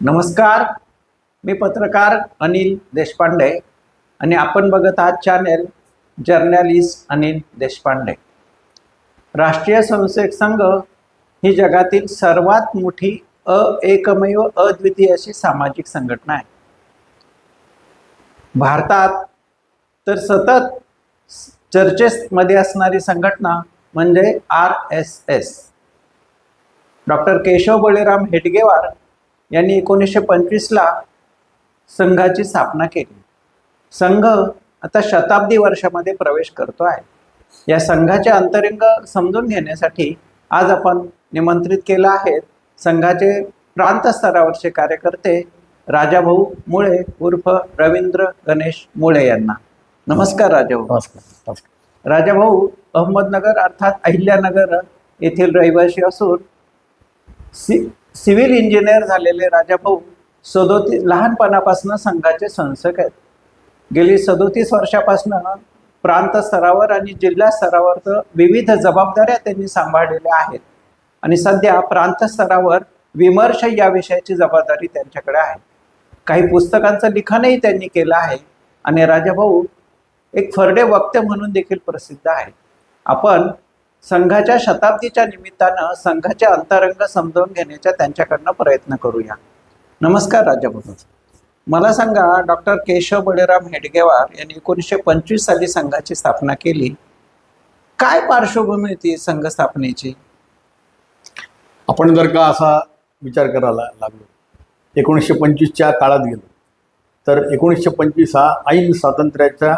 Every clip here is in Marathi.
नमस्कार. मी पत्रकार अनिल देशपांडे आणि आपण बघत आहात चॅनेल जर्नलिस्ट अनिल देशपांडे. राष्ट्रीय स्वयंसेवक संघ ही जगातील सर्वात मोठी अ एकमेव अद्वितीय अशी सामाजिक संघटना आहे. भारतात तर सतत चर्चेमध्ये असणारी संघटना म्हणजे R S S. Doctor Keshav Baliram Hedgewar यांनी एकोणीसशे पंचवीसला संघाची स्थापना केली. संघ आता शताब्दी वर्षामध्ये प्रवेश करतो आहे. या संघाचे अंतरिंग समजून घेण्यासाठी आज आपण निमंत्रित केलं आहे संघाचे प्रांत स्तरावरचे कार्यकर्ते राजाभाऊ मुळे उर्फ रवींद्र गणेश मुळे यांना. नमस्कार राजाभाऊ. नमस्कार नमस्कार. राजाभाऊ अहमदनगर अर्थात अहिल्यानगर येथील रहिवासी असून सि सिव्हिल इंजिनियर झालेले राजाभाऊ सदोतीस लहानपणापासून संघाचे संसक आहेत. गेली सदोतीस वर्षापासून प्रांत स्तरावर आणि जिल्हा स्तरावर तर विविध जबाबदाऱ्या त्यांनी सांभाळलेल्या आहेत. आणि सध्या प्रांत स्तरावर विमर्श या विषयाची जबाबदारी त्यांच्याकडे आहे. काही पुस्तकांचं लिखाणही त्यांनी केलं आहे आणि राजाभाऊ एक फरडे वक्ते म्हणून देखील प्रसिद्ध आहे आपण संघाच्या शताब्दीच्या निमित्तानं संघाचे अंतरंग समजावून घेण्याचा त्यांच्याकडनं प्रयत्न करूया. नमस्कार राजाभाऊ मला सांगा डॉक्टर केशव बळीराम हेडगेवार यांनी एकोणीसशे पंचवीस साली संघाची स्थापना केली. काय पार्श्वभूमी होती संघ स्थापनेची? आपण जर का असा विचार करायला लागलो एकोणीसशे पंचवीसच्या काळात गेलो तर एकोणीसशे पंचवीस हा ऐन स्वातंत्र्याच्या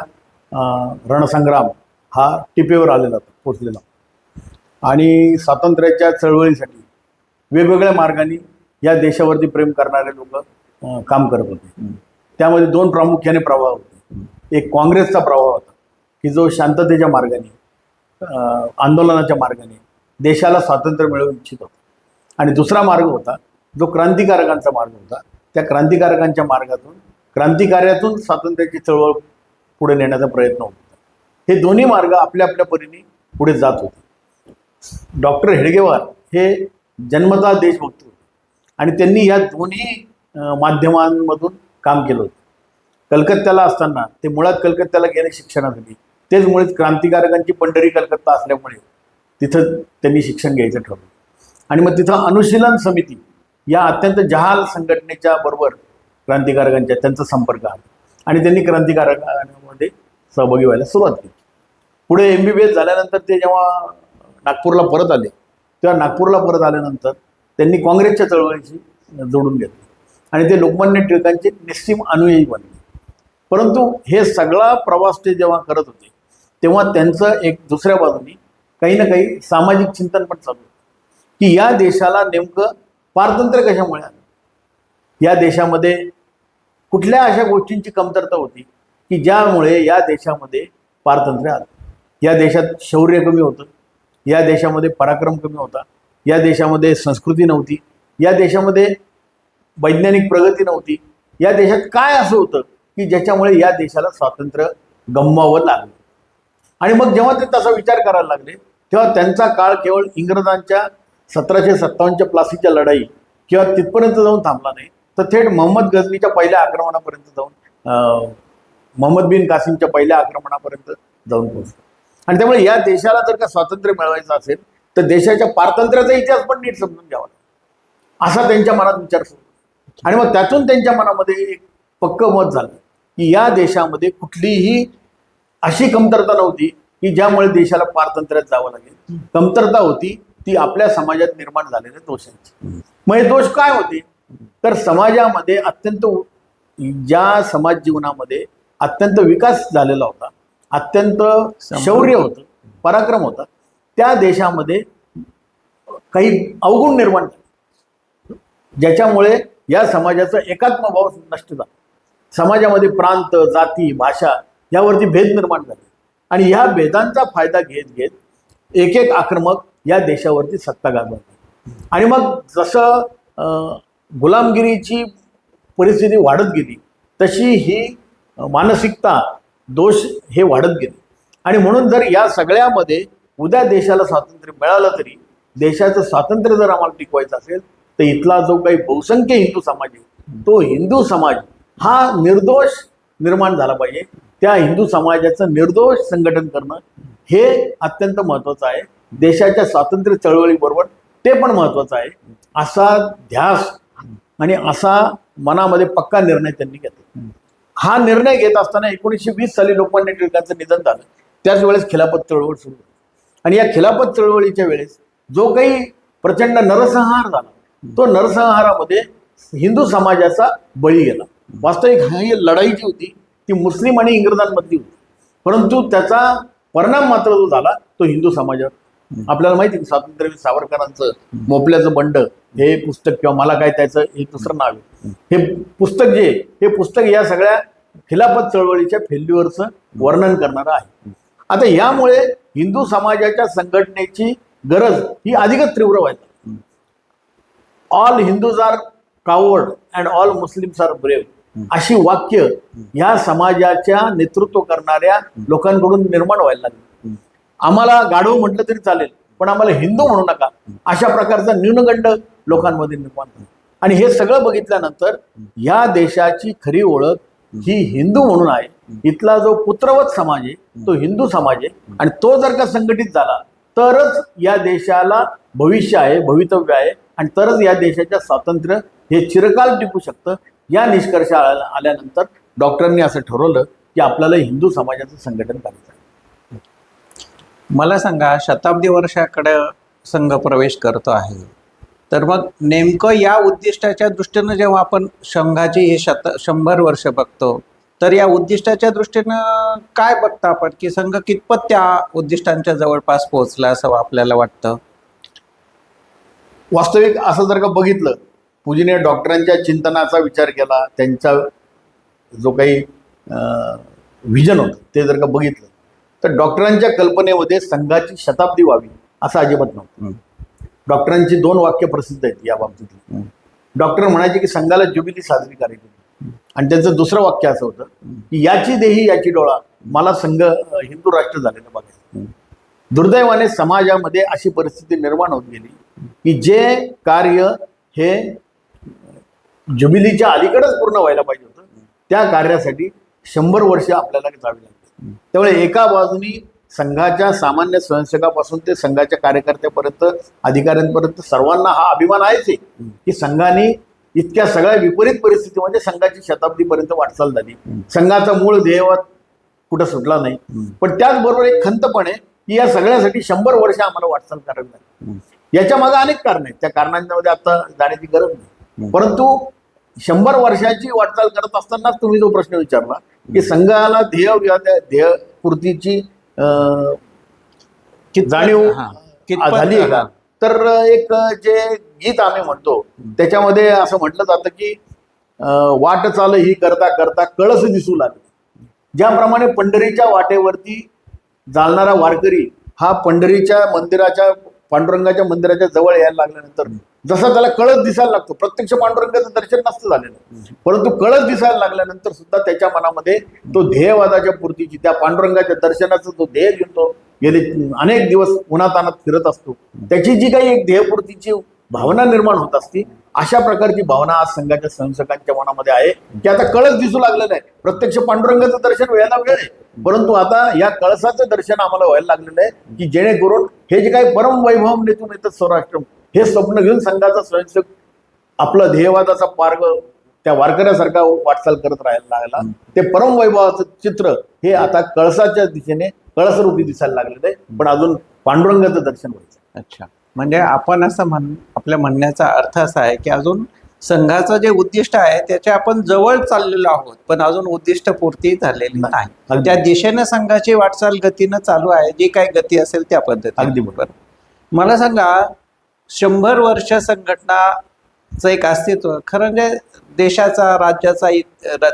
रणसंग्राम हा टिपेवर आलेला होता. पोचलेला आणि स्वातंत्र्याच्या चळवळीसाठी वेगवेगळ्या मार्गाने या देशावरती प्रेम करणारे लोक काम करत होते. त्यामध्ये दोन प्रामुख्याने प्रभाव होते. एक काँग्रेसचा प्रभाव होता की जो शांततेच्या मार्गाने आंदोलनाच्या मार्गाने देशाला स्वातंत्र्य मिळवू इच्छित होता. आणि दुसरा मार्ग होता जो क्रांतिकारकांचा मार्ग होता त्या क्रांतिकारकांच्या मार्गातून क्रांतिकार्यातून स्वातंत्र्याची चळवळ पुढे नेण्याचा प्रयत्न होता. हे दोन्ही मार्ग आपल्या आपल्या परीने पुढे जात होते. डॉक्टर हेडगेवार हे जन्मतः देशभक्त होते. आणि त्यांनी या दोन्ही माध्यमांमधून काम केलं होतं. कलकत्त्याला असताना ते मुळात कलकत्त्याला गेले शिक्षणासाठी. तेच मुळेच क्रांतिकारकांची पंढरी कलकत्ता असल्यामुळे तिथं त्यांनी शिक्षण घ्यायचं ठरवलं आणि मग तिथं अनुशीलन समिती या अत्यंत जहाल संघटनेच्या बरोबर क्रांतिकारकांच्या त्यांचा संपर्क आला. आणि त्यांनी क्रांतिकारकांमध्ये सहभागी व्हायला सुरुवात केली. पुढे एम बी बी एस झाल्यानंतर ते जेव्हा नागपूरला परत आले. तेव्हा नागपूरला परत आल्यानंतर त्यांनी काँग्रेसच्या चळवळीशी जोडून घेतले. आणि ते लोकमान्य टिळकांचे निस्सीम अनुयायी बनले. परंतु हे सगळा प्रवास ते जेव्हा करत होते तेव्हा त्यांचं एक दुसऱ्या बाजूनी काही ना काही सामाजिक चिंतन पण चालू होतं. की या देशाला नेमकं पारतंत्र्य कशामुळे आलं या देशामध्ये कुठल्या अशा गोष्टींची कमतरता होती की ज्यामुळे या देशामध्ये पारतंत्र्य आलं? या देशात शौर्य कमी होतं. या देशामध्ये पराक्रम कमी होता. या देशामध्ये संस्कृती नव्हती. या देशामध्ये वैज्ञानिक प्रगती नव्हती. या देशात काय असं होतं की ज्याच्यामुळे या देशाला स्वातंत्र्य गमवावं लागलं? आणि मग जेव्हा ते तसा विचार करायला लागले तेव्हा त्यांचा काळ केवळ इंग्रजांच्या सतराशे सत्तावन्नच्या प्लासीच्या लढाई किंवा तिथपर्यंत जाऊन थांबला नाही. तर थेट मोहम्मद गझनीच्या पहिल्या आक्रमणापर्यंत जाऊन अं, मोहम्मद बिन कासिमच्या पहिल्या आक्रमणापर्यंत जाऊन पोहोचला. आणि त्यामुळे या देशाला जर का स्वातंत्र्य मिळवायचं असेल तर देशाच्या पारतंत्र्याचा इतिहास पण नीट समजून घ्यावा लागेल. असा त्यांच्या मनात विचार सुरू आणि मग त्यातून त्यांच्या मनामध्ये एक पक्क मत झालं की या देशामध्ये कुठलीही अशी कमतरता नव्हती की ज्यामुळे देशाला पारतंत्र्यात जावं लागेल. कमतरता होती ती आपल्या समाजात निर्माण झालेल्या दोषांची. मग हे दोष काय होते? तर समाजामध्ये अत्यंत ज्या समाज जीवनामध्ये अत्यंत विकास झालेला होता अत्यंत शौर्य होतं. पराक्रम होता. त्या देशामध्ये काही अवगुण निर्माण झाले. ज्याच्यामुळे या समाजाचा एकात्म भाव नष्ट झाला. समाजामध्ये प्रांत जाती भाषा यावरती भेद निर्माण झाले. आणि ह्या भेदांचा फायदा घेत घेत एक एक आक्रमक या देशावरती सत्ता गाजवतात आणि मग जसं गुलामगिरीची परिस्थिती वाढत गेली तशी ही मानसिकता दोष हे वाढत गेले. आणि म्हणून जर या सगळ्यामध्ये उद्या देशाला स्वातंत्र्य मिळालं तरी देशाचं स्वातंत्र्य जर आम्हाला टिकवायचं असेल तर इथला जो काही बहुसंख्य हिंदू समाज आहे तो हिंदू समाज हा निर्दोष निर्माण झाला पाहिजे. त्या हिंदू समाजाचं निर्दोष संघटन करणं हे अत्यंत महत्त्वाचं आहे. देशाच्या स्वातंत्र्य चळवळीबरोबर ते पण महत्त्वाचं आहे. असा ध्यास आणि असा मनामध्ये पक्का निर्णय त्यांनी घेतला. हा निर्णय घेत असताना एकोणीसशे वीस साली लोकमान्य टिळकांचं निधन झालं. त्याच वेळेस खिलाफत चळवळ सुरू झाली. आणि या खिलाफत चळवळीच्या वेळेस जो काही प्रचंड नरसंहार झाला तो नरसंहारामध्ये हिंदू समाजाचा बळी गेला. वास्तविक ही लढाई जी होती ती मुस्लिम आणि इंग्रजांमधली होती. परंतु त्याचा परिणाम मात्र जो झाला तो हिंदू समाजावर. आपल्याला माहिती स्वातंत्र्यवीर सावरकरांचं मोपल्याचं बंड हे पुस्तक किंवा मला काय त्याचं हे दुसरं नाव आहे. हे पुस्तक जे हे पुस्तक या सगळ्या खिलाफत चळवळीच्या फेल्युअरचं वर्णन करणारं आहे. आता यामुळे हिंदू समाजाच्या संघटनेची गरज ही अधिकच तीव्र व्हायला all Hindus are coward and all Muslims are brave अशी वाक्य ह्या समाजाच्या नेतृत्व करणाऱ्या लोकांकडून निर्माण व्हायला लागली. आम्हाला गाढव म्हटलं तरी चालेल पण आम्हाला हिंदू म्हणू नका. अशा प्रकारचा न्यूनगंड लोकांमध्ये निर्माण झाला. आणि हे सगळं बघितल्यानंतर या देशाची खरी ओळख ही हिंदू म्हणून आहे. इथला जो पुत्रवत समाज आहे तो हिंदू समाज आहे. आणि तो जर का संघटित झाला तरच या देशाला भविष्य आहे भवितव्य आहे. आणि तरच या देशाच्या स्वातंत्र्य हे चिरकाल टिकू शकतं. या निष्कर्ष आल्या- आल्यानंतर डॉक्टरांनी असं ठरवलं की आपल्याला हिंदू समाजाचं संघटन करायचं आहे. मला सांगा शताब्दी वर्षाकडे संघ प्रवेश करतो आहे. तर मग नेमकं या उद्दिष्टाच्या दृष्टीनं जेव्हा आपण संघाची हे शत शंभर वर्ष बघतो तर या उद्दिष्टाच्या दृष्टीनं काय बघता आपण? की संघ कितपत त्या उद्दिष्टांच्या जवळपास पोहोचला असं आपल्याला वाटतं? वास्तविक असं जर का बघितलं पूजीने डॉक्टरांच्या चिंतनाचा विचार केला त्यांचा जो काही व्हिजन होतं ते जर का बघितलं तर डॉक्टरांच्या कल्पनेमध्ये संघाची शताब्दी व्हावी असं अजिबात नव्हतं. डॉक्टरांची दोन वाक्य प्रसिद्ध आहेत या बाबतीतली. डॉक्टर म्हणायचे की संघाला जुबिली साजरी करायची आणि त्यांचं दुसरं वाक्य असं होतं की याची देही याची डोळा मला संघ हिंदू राष्ट्र झालेलं बघायचं. दुर्दैवाने समाजामध्ये अशी परिस्थिती निर्माण होत गेली की जे कार्य हे जुबिलीच्या अलीकडेच पूर्ण व्हायला पाहिजे होतं त्या कार्यासाठी शंभर वर्ष आपल्याला जावी लागली. त्यामुळे एका बाजूनी संघाच्या सामान्य स्वयंसेवकापासून ते संघाच्या कार्यकर्त्यापर्यंत अधिकाऱ्यांपर्यंत सर्वांना हा अभिमान आहेच आहे की संघाने इतक्या सगळ्या विपरीत परिस्थितीमध्ये संघाची शताब्दीपर्यंत वाटचाल झाली. संघाचा मूळ ध्येयवाद कुठं सुटला नाही. पण त्याचबरोबर एक खंत पण आहे की या सगळ्यासाठी शंभर वर्ष आम्हाला वाटचाल करावी लागली याच्या मागे अनेक कारण आहेत. त्या कारणांमध्ये आता जाण्याची गरज नाही. परंतु शंभर वर्षाची वाटचाल करत असतानाच तुम्ही जो प्रश्न विचारला की संघाला ध्येय किंवा ध्येयपूर्तीची अं, जाणीव झाली आहे का? तर एक जे गीत आम्ही म्हणतो त्याच्यामध्ये असं म्हटलं जातं की वाट चाल ही करता करता कळस दिसू लागली. ज्याप्रमाणे पंढरीच्या वाटेवरती चालणारा वारकरी हा पंढरीच्या मंदिराच्या पांडुरंगाच्या मंदिराच्या जवळ यायला लागल्यानंतर जसा त्याला कळस दिसायला लागतो. प्रत्यक्ष पांडुरंगाचं दर्शन नसतं झालेलं. परंतु कळस दिसायला लागल्यानंतर सुद्धा त्याच्या मनामध्ये तो ध्येयवादाच्या पूर्तीची त्या पांडुरंगाच्या दर्शनाचं तो ध्येय घेऊन तो गेले अनेक दिवस उन्हातानात फिरत असतो. त्याची जी काही एक ध्येयपूर्तीची भावना निर्माण होत असती अशा प्रकारची भावना आज संघाच्या संसकांच्या मनामध्ये आहे की आता कळस दिसू लागलेलं आहे. प्रत्यक्ष पांडुरंगाचं दर्शन व्हायला वेळ आहे. परंतु आता या कळसाचं दर्शन आम्हाला व्हायला लागलेलं आहे की जेणेकरून हे जे काही परम वैभव नेतून येतं स्वराष्ट्र हे स्वप्न घेऊन संघाचा स्वयंसेवक आपला ध्येयवादाचा मार्ग त्या वारकऱ्यासारखा वाटचाल करत राहायला लागला. ते परम वैभवाचं चित्र हे आता कळसाच्या दिशेने कळसरूपी दिसायला लागलेलं आहे. पण अजून पांडुरंगाचं दर्शन व्हायचं. अच्छा. म्हणजे आपण असं म्हण आपल्या म्हणण्याचा अर्थ असा आहे की अजून संघाचं जे उद्दिष्ट आहे त्याच्या आपण जवळ चाललेलो आहोत पण अजून उद्दिष्ट पूर्ती झालेली नाही. त्या दिशेने संघाची वाटचाल गतीनं चालू आहे. जी काही गती असेल त्या पद्धतीने. अगदी बरोबर. मला सांगा शंभर वर्ष संघटनाचं एक अस्तित्व खरं म्हणजे देशाचा राज्याचा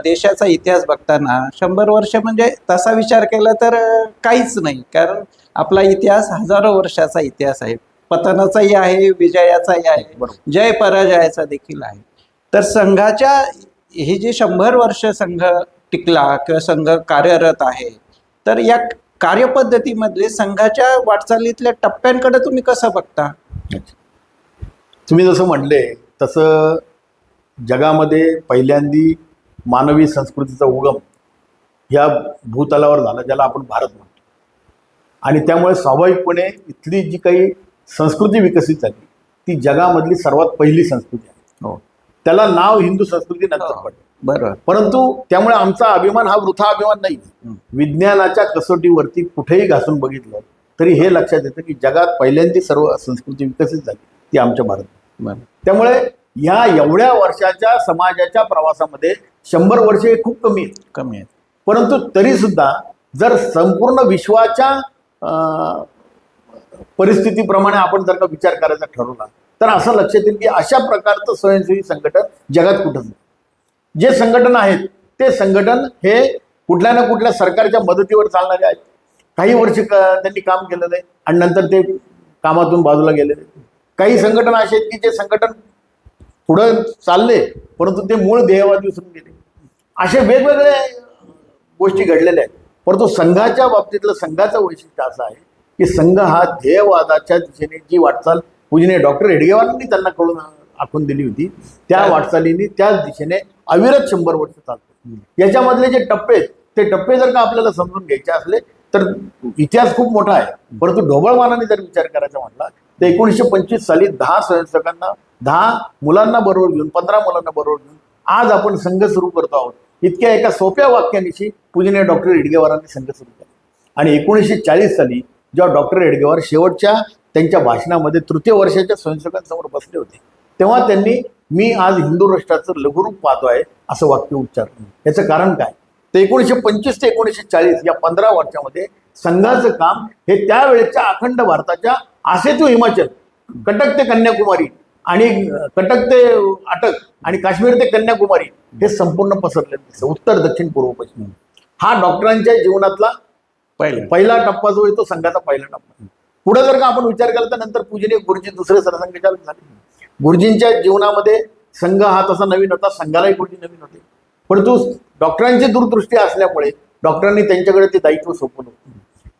देशाचा इतिहास बघताना शंभर वर्ष म्हणजे तसा विचार केला तर काहीच नाही. कारण आपला इतिहास हजारो वर्षाचा इतिहास आहे. पतनाचाही आहे विजयाचाही आहे. जय पराजयाचा देखील आहे. तर संघाच्या हे जे शंभर वर्ष संघ टिकला किंवा संघ कार्यरत आहे तर या कार्यपद्धतीमध्ये संघाच्या वाटचालीतल्या टप्प्यांकडे तुम्ही कसं बघता? तुम्ही जसं म्हणले तसं जगामध्ये पहिल्यांदी मानवी संस्कृतीचा उगम ह्या भूतलावर झाला ज्याला आपण भारत म्हणतो. आणि त्यामुळे स्वाभाविकपणे इथली जी काही संस्कृती विकसित झाली ती जगामधली सर्वात पहिली संस्कृती आहे. हो. त्याला नाव हिंदू संस्कृती नंतर हो. पडलं. बरोबर. परंतु त्यामुळे आमचा अभिमान हा वृथा अभिमान नाही. विज्ञानाच्या कसोटीवरती कुठेही घासून बघितलं तरी हे लक्षात येतं की जगात पहिल्यांदी सर्व संस्कृती विकसित झाली. ती आमच्या भारत. त्यामुळे ह्या एवढ्या वर्षाच्या समाजाच्या प्रवासामध्ये शंभर वर्षे हे खूप कमी आहेत. कमी आहे परंतु तरी सुद्धा जर संपूर्ण विश्वाच्या परिस्थितीप्रमाणे आपण जर का विचार करायचा ठरवला तर असं लक्षात येईल की अशा प्रकारचं स्वयंसेवी संघटन जगात कुठंच नाही. जे संघटन आहेत ते संघटन हे कुठल्या ना कुठल्या सरकारच्या मदतीवर चालणारे आहेत. काही वर्ष क- त्यांनी काम केलेलं आहे आणि नंतर ते कामातून बाजूला गेलेले आहेत. काही संघटन असे आहेत की जे संघटन पुढं चालले परंतु ते मूळ ध्येयवादी विसरून गेले. असे वेगवेगळे गोष्टी घडलेल्या आहेत. परंतु संघाच्या बाबतीतलं संघाचं वैशिष्ट्य असं आहे की संघ हा ध्येयवादाच्या दिशेने जी वाटचाल पूजनीय डॉक्टर हेडगेवारांनी त्यांना कळून आखून दिली होती त्या वाटचालीने त्याच दिशेने अविरत शंभर वर्ष चालतो याच्यामधले जे टप्पे आहेत ते टप्पे जर का आपल्याला समजून घ्यायचे असले तर इतिहास खूप मोठा आहे. परंतु ढोबळमानाने जर विचार करायचा म्हटला तर एकोणीसशे पंचवीस साली दहा स्वयंसेवकांना दहा मुलांना बरोबर घेऊन पंधरा मुलांना बरोबर घेऊन आज आपण संघ सुरू करतो आहोत. इतक्या एका सोप्या वाक्यानिशी पूजनीय डॉक्टर हेडगेवारांनी संघ सुरू केला. आणि एकोणीसशे चाळीस साली जेव्हा डॉक्टर हेडगेवार शेवटच्या त्यांच्या भाषणामध्ये तृतीय वर्षाच्या स्वयंसेवकांसमोर बसले होते तेव्हा त्यांनी मी आज हिंदू राष्ट्राचं लघुरूप पाहतो आहे असं वाक्य उच्चारलं. याचं कारण काय? तर एकोणीसशे पंचवीस ते एकोणीसशे चाळीस या पंधरा वर्षामध्ये संघाचं काम हे त्यावेळेच्या अखंड भारताच्या आसेतू हिमाचल कटक ते कन्याकुमारी आणि कटक ते अटक आणि काश्मीर ते कन्याकुमारी हे संपूर्ण पसरलेलं दिसतं उत्तर दक्षिण पूर्व पश्चिम. हा डॉक्टरांच्या जीवनातला पहिले. पहिला टप्पा जो आहे तो संघाचा पहिला टप्पा पुढे जर का आपण विचार केला तर नंतर पूजनीय गुरुजी दुसरे सरसंघचालक झाले. गुरुजींच्या जीवनामध्ये संघ हा तसा नवीन होता संघालाही गुरुजी नवीन होते. परंतु डॉक्टरांची दूरदृष्टी असल्यामुळे डॉक्टरांनी त्यांच्याकडे ते दायित्व सोपवलं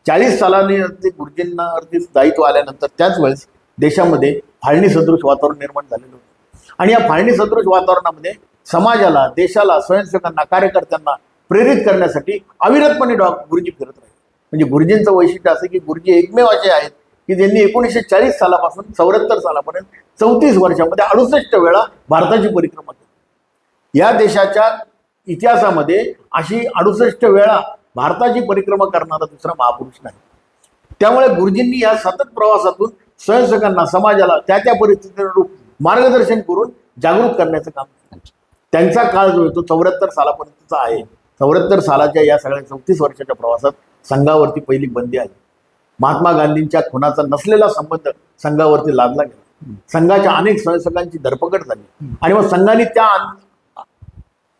चाळीस सालाने ते गुरुजींना ते दायित्व आल्यानंतर त्याच वेळेस देशामध्ये फाळणी सदृश वातावरण निर्माण झालेलं होतं. आणि या फाळणी सदृश वातावरणामध्ये समाजाला देशाला स्वयंसेवकांना कार्यकर्त्यांना प्रेरित करण्यासाठी अविरतपणे डॉ. गुरुजी फिरत राहिले. म्हणजे गुरुजींचं वैशिष्ट्य असं की गुरुजी एकमेव असे आहेत की ज्यांनी एकोणीसशे चाळीस सालापासून चौऱ्याहत्तर सालापर्यंत चौतीस वर्षामध्ये अडुसष्ट वेळा भारताची परिक्रमा केली. या देशाच्या इतिहासामध्ये अशी अडुसष्ट वेळा भारताची परिक्रमा करणारा दुसरा महापुरुष नाही. त्यामुळे गुरुजींनी या सतत प्रवासातून स्वयंसेवकांना समाजाला त्या त्या परिस्थितीनुरूप मार्गदर्शन करून जागृत करण्याचं काम केलं. त्यांचा काळ जो आहे तो चौऱ्याहत्तर सालापर्यंतचा आहे. चौऱ्याहत्तर सालाच्या या सगळ्या चौतीस वर्षाच्या प्रवासात संघावरती पहिली बंदी आली. महात्मा गांधींच्या खुनाचा नसलेला संबंध संघावरती लादला गेला. संघाच्या अनेक स्वयंसेवकांची धरपकड झाली. आणि मग संघाने त्या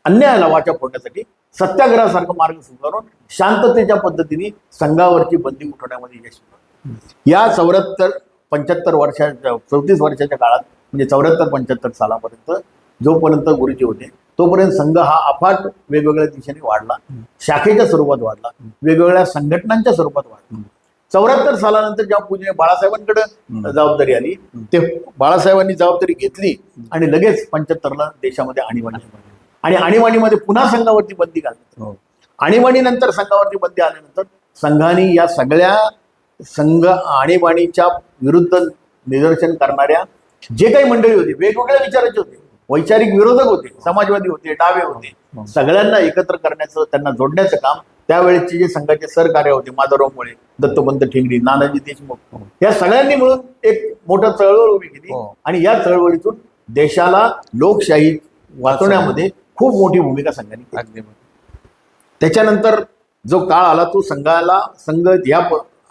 अन्यायाला वाचा फोडण्यासाठी सत्याग्रहासारखं मार्ग स्वीकारून शांततेच्या पद्धतीने संघावरची बंदी उठवण्यामध्ये यश मिळवलं. या चौऱ्याहत्तर पंच्याहत्तर वर्षाच्या चौतीस वर्षाच्या काळात म्हणजे चौऱ्याहत्तर पंच्याहत्तर सालापर्यंत जोपर्यंत गुरुजी होते तोपर्यंत संघ हा अफाट वेगवेगळ्या दिशेने वाढला. शाखेच्या स्वरूपात वाढला. वेगवेगळ्या संघटनांच्या स्वरूपात वाढला. चौऱ्याहत्तर सालानंतर जेव्हा पूजनीय बाळासाहेबांकडे जबाबदारी आली ते बाळासाहेबांनी जबाबदारी घेतली आणि लगेच पंच्याहत्तरला देशामध्ये आणीबाणी. आणि आणीबाणीमध्ये पुन्हा संघावरती बंदी घालण्यात हो. आणीबाणीनंतर संघावरती बंदी आल्यानंतर संघाने या सगळ्या संघ आणीबाणीच्या विरुद्ध निदर्शन करणाऱ्या जे काही मंडळी होती वेगवेगळ्या विचाराचे होते वैचारिक विरोधक होते समाजवादी होते डावे होते सगळ्यांना एकत्र करण्याचं त्यांना जोडण्याचं काम त्यावेळेचे जे संघाचे सरकार्य होते माधवराव मुळे दत्तोपंत ठिंगरी नानाजी देशमुख या सगळ्यांनी मिळून एक मोठं चळवळ उभी केली हो. आणि या चळवळीतून देशाला लोकशाही वाचवण्यामध्ये खूप मोठी भूमिका संघाने अगदी त्याच्यानंतर जो काळ आला तो संघाला संघ या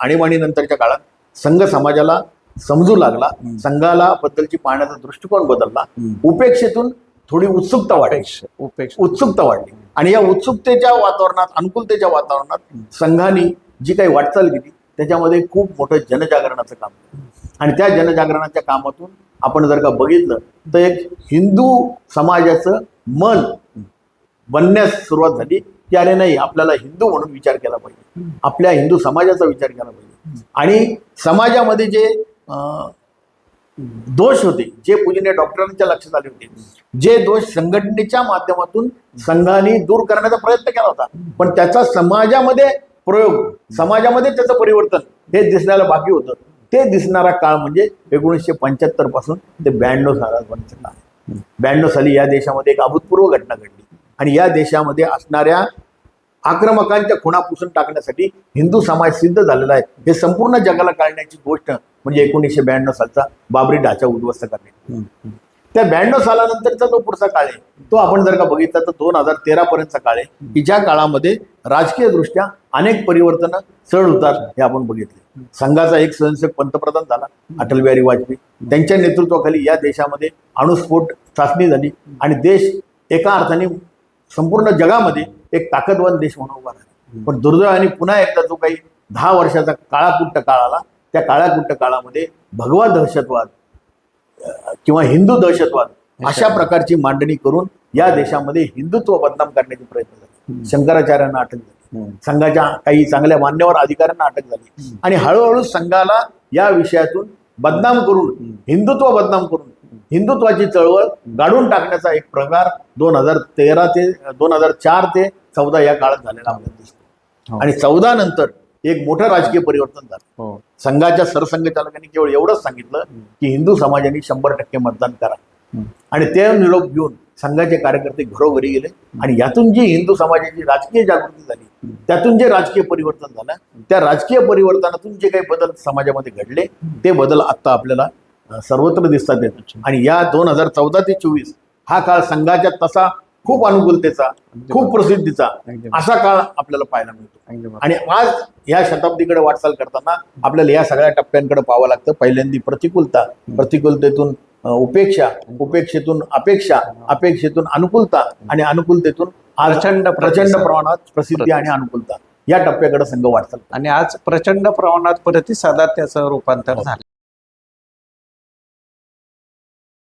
आणीबाणीनंतरच्या काळात संघ समाजाला समजू लागला. संघाला बद्दलची पाहण्याचा दृष्टिकोन बदलला. उपेक्षेतून थोडी उत्सुकता वाढली. उपेक्षा उत्सुकता वाढली. आणि या उत्सुकतेच्या वातावरणात अनुकूलतेच्या वातावरणात संघाने जी काही वाटचाल केली त्याच्यामध्ये खूप मोठं जनजागरणाचं काम आणि त्या जनजागरणाच्या कामातून आपण जर का बघितलं तर एक हिंदू समाजाचं मन बनण्यास सुरुवात झाली की अरे नाही. आपल्याला हिंदू म्हणून विचार केला पाहिजे. आपल्या हिंदू समाजाचा विचार केला पाहिजे. आणि समाजामध्ये जे दोष होते जे पूजनीय डॉक्टरांच्या लक्षात आले होते जे दोष संघटनेच्या माध्यमातून संघाने दूर करण्याचा प्रयत्न केला होता. पण त्याचा समाजामध्ये प्रयोग समाजामध्ये त्याचं परिवर्तन हे दिसण्याला बाकी होतं. ते दिसणारा काळ म्हणजे एकोणीसशे पंच्याहत्तरपासून ते ब्याण्णव सालापर्यंत काळ ब्याण्णव साली या देशामध्ये एक अभूतपूर्व घटना घडली. आणि या देशामध्ये असणाऱ्या आक्रमकांच्या खुणा पुसून टाकण्यासाठी हिंदू समाज सिद्ध झालेला आहे. हे संपूर्ण जगाला कळण्याची गोष्ट म्हणजे एकोणीसशे ब्याण्णव सालचा बाबरी ढाचा उद्ध्वस्त करणे. त्या ब्याण्णव सालानंतरचा जो पुढचा काळ आहे तो आपण जर का बघितला तर दोन हजार तेरा पर्यंतचा काळ आहे की ज्या काळामध्ये राजकीय दृष्ट्या अनेक परिवर्तन चढ उतार हे आपण बघितले. संघाचा एक स्वयंसेवक पंतप्रधान झाला अटल बिहारी वाजपेयी. त्यांच्या नेतृत्वाखाली या देशामध्ये अणुस्फोट चाचणी झाली आणि देश एका अर्थाने संपूर्ण जगामध्ये एक ताकदवान देश म्हणून उभा राहिला. पण दुर्दैवाने पुन्हा एकदा जो काही दहा वर्षाचा काळाकुट्ट काळ आला त्या काळाकुट्ट काळामध्ये भगवा दहशतवाद किंवा हिंदू दहशतवाद अशा प्रकारची मांडणी करून या देशामध्ये हिंदुत्व बदनाम करण्याचे प्रयत्न झाले. शंकराचार्यांना अटक झाली. संघाच्या काही चांगल्या मान्यवर अधिकाऱ्यांना अटक झाली. आणि हळूहळू संघाला या विषयातून बदनाम करून हिंदुत्व बदनाम करून हिंदुत्वाची चळवळ गाडून टाकण्याचा एक प्रकार दोन हजार तेरा ते दोन हजार चार ते चौदा या काळात झालेला आपल्याला दिसतो. हो. आणि चौदा नंतर एक मोठं राजकीय परिवर्तन झालं. हो संघाच्या सरसंघचालकांनी केवळ एवढंच सांगितलं की हिंदू समाजाने शंभर टक्के मतदान करा. आणि ते निरोप घेऊन संघाचे कार्यकर्ते घरोघरी गेले. आणि यातून जी हिंदू समाजाची राजकीय जागृती झाली त्यातून जे राजकीय परिवर्तन झालं त्या राजकीय परिवर्तनातून जे काही बदल समाजामध्ये घडले ते बदल आता आपल्याला सर्वत्र दिसतात. आणि या दोन हजार चौदा ते चोवीस हा काळ संघाच्या तसा खूप अनुकूलतेचा खूप प्रसिद्धीचा असा काळ आपल्याला पाहायला मिळतो. आणि आज या शताब्दीकडे वाटचाल करताना आपल्याला या सगळ्या टप्प्यांकडे पाहावं लागतं. पहिल्यांदी प्रतिकूलता प्रतिकूलतेतून उपेक्षा उपेक्षेतून अपेक्षा अपेक्षेतून अनुकूलता आणि अनुकूलतेतून प्रचंड प्रचंड. प्रमाणात प्रसिद्धी आणि अनुकूलता या टप्प्याकडे संघ वाटचाल करतो. आणि आज प्रचंड प्रमाणात प्रतिसादात त्याचं रूपांतर झालं.